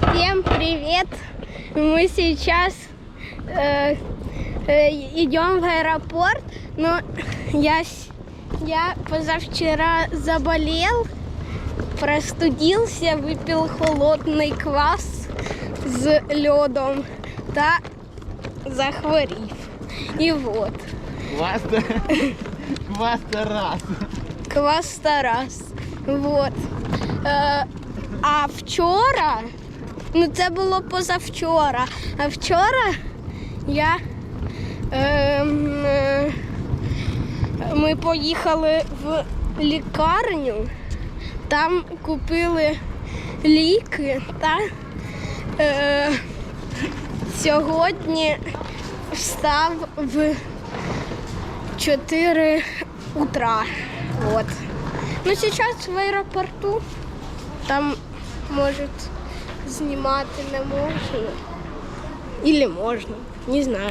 Всем привет! Мы сейчас э, э, идем в аэропорт, но я, с- я позавчера заболел, простудился, выпил холодный квас з льодом та захворів. І от, Квас, квас Тарас. квас Тарас. Вот. Е, а вчора, ну це було позавчора, а вчора я. ем, е, ми поїхали в лікарню, там купили ліки та е, сьогодні встав в 4 утра. Вот. Ну, сейчас в аэропорту. Там, может, снимать не можна. Или можна, не знаю.